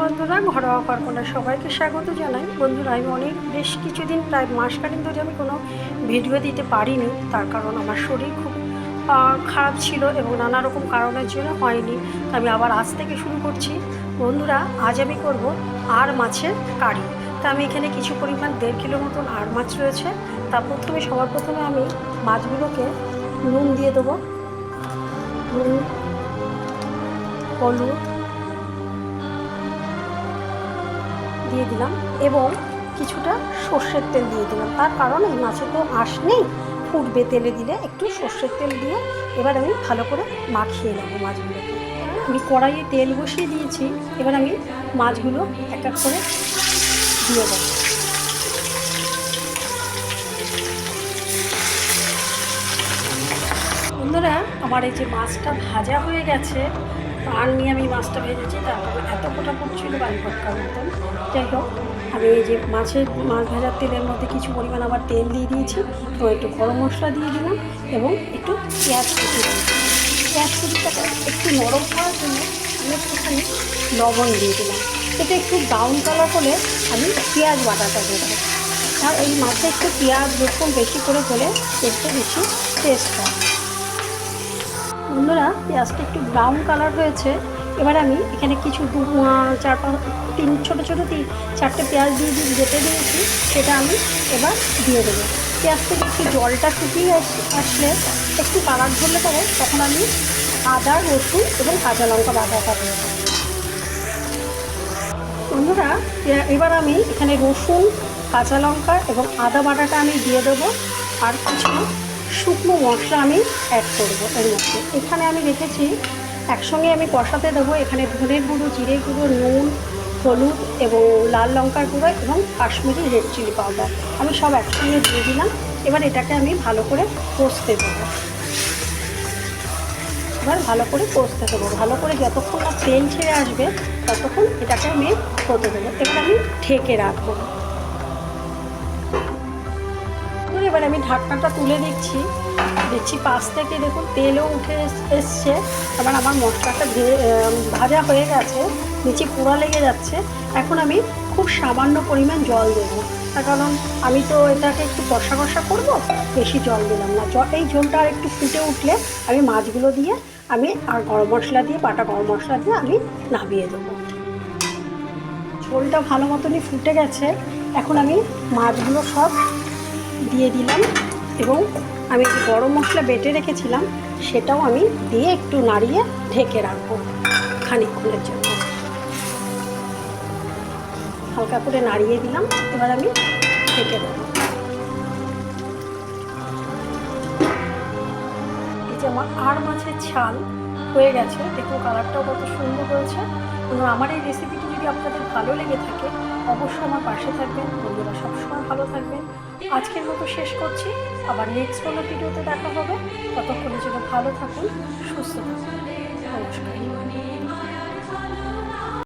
বন্ধুরা, ঘরোয়া পার্বণে সবাইকে স্বাগত জানাই। বন্ধুরা, আমি অনেক, বেশ কিছুদিন, প্রায় মাসকালীন ধরে আমি কোনো ভিডিও দিতে পারিনি। তার কারণ আমার শরীর খুব খারাপ ছিল এবং নানা রকম কারণের জন্য হয়নি। আমি আবার আজ থেকে শুরু করছি। বন্ধুরা, আজ আমি করব আর মাছের কারি। তা আমি এখানে কিছু পরিমাণ দেড় কিলো মতন আর মাছ রয়েছে। তা প্রথমে, সবার প্রথমে আমি মাছগুলোকে নুন দিয়ে দেবো। নুন, হলুদ দিলাম এবং কিছুটা সর্ষের তেল দিয়ে দিলাম। তার কারণ এই মাছে তো আঁশ নেই। ফুটবে তেলে দিলে একটু সর্ষের তেল দিয়ে এবার আমি ভালো করে মাখিয়ে নেব মাছগুলোকে। আমি কড়াইয়ে তেল বসিয়ে দিয়েছি। এবার আমি মাছগুলো এক এক করে দিয়ে দেবো। বন্ধুরা, আমার এই যে মাছটা ভাজা হয়ে গেছে পান নিয়ে আমি মাছটা ভেজেছি, তারপরে এত ফোটা পড়ছিল বাড়ি পটকার মতন। যাই হোক, আমি এই যে মাছের, মাছ ভাজার তেলের মধ্যে কিছু পরিমাণ আবার তেল দিয়ে দিয়েছি, তো একটু গরম মশলা দিয়ে দিলাম এবং একটু পেঁয়াজ কুচি দিয়েছি পেঁয়াজ কুচিটাকে একটু নরম করার জন্য আমি একটুখানি লবণ দিয়ে দিলাম। এটা একটু ব্রাউন কালার হলে আমি পেঁয়াজ বাটাটা দেবো। আর এই মাছে একটু পেঁয়াজ রসুন বেশি করে হলে একটু বেশি টেস্ট হয়। পেঁয়াজটা একটু ব্রাউন কালার হয়েছে। এবার আমি এখানে কিছু চার পাঁচ, তিন ছোটো ছোটো তিন, চারটে পেঁয়াজ দিয়ে দিয়ে যেতে দিয়েছি, সেটা আমি এবার দিয়ে দেবো। পেঁয়াজ থেকে একটু জলটা শুকিয়ে আস- আসলে একটু কালার ধরলে পরে তখন আমি আদা, রসুন এবং কাঁচা লঙ্কা দিয়ে দেবো বন্ধুরা এবার আমি এখানে রসুন, কাঁচা লঙ্কা এবং আদা বাটাটা আমি দিয়ে দেবো। আর কিছু শুকনো মশলা আমি অ্যাড করব এর মধ্যে। এখানে আমি রেখেছি, একসঙ্গে আমি কষাতে দেবো এখানে ধনে গুঁড়ো, জিরে গুঁড়ো, নুন, হলুদ এবং লাল লঙ্কার গুঁড়ো এবং কাশ্মীরি রেড চিলি পাউডার আমি সব একসঙ্গে দিয়ে দিলাম, এবার এটাকে আমি ভালো করে কষতে দেবো। এবার ভালো করে কষতে দেবো। ভালো করে যতক্ষণ না তেল ছেড়ে আসবে, ততক্ষণ এটাকে আমি হতে দেবো। এবার আমি ঢেকে রাখব। এবার আমি ঢাকনাটা তুলে দিচ্ছি দেখছি পাশ থেকে দেখুন তেলও উঠে এস- এসছে। এবার আমার মশলাটা ভাজা হয়ে গেছে। নিচে পোড়া লেগে যাচ্ছে। এখন আমি খুব সামান্য পরিমাণ জল দেবো। তার কারণ আমি তো এটাকে একটু কষা কষা করব, বেশি জল দিলাম না। জল এই ঝোলটা আর একটু ফুটে উঠলে আমি মাছগুলো দিয়ে আমি আর গরম মশলা দিয়ে, বাটা গরম মশলা দিয়ে আমি নামিয়ে দেবো। ঝোলটা ভালো মতনই ফুটে গেছে। এখন আমি মাছগুলো সব দিয়ে দিলাম এবং আমি যে গরম মশলা বেটে রেখেছিলাম, সেটাও আমি দিয়ে একটু নাড়িয়ে ঢেকে রাখব খানিকক্ষণের জন্য। হালকা করে নাড়িয়ে দিলাম, এবার আমি ঢেকে দেবো। যে আমার আর মাছের ছাল হয়ে গেছে, দেখুন কালারটাও কত সুন্দর হয়েছে। আমার এই রেসিপিটি যদি আপনাদের ভালো লেগে থাকে, অবশ্যই আমার পাশে থাকবেন। বন্ধুরা সবসময় ভালো থাকবেন। আজকের মতো শেষ করছি। আবার নেক্সট কোনো ভিডিওতে দেখা হবে। ততক্ষণের জন্য ভালো থাকুন, সুস্থ থাকুন। নমস্কার।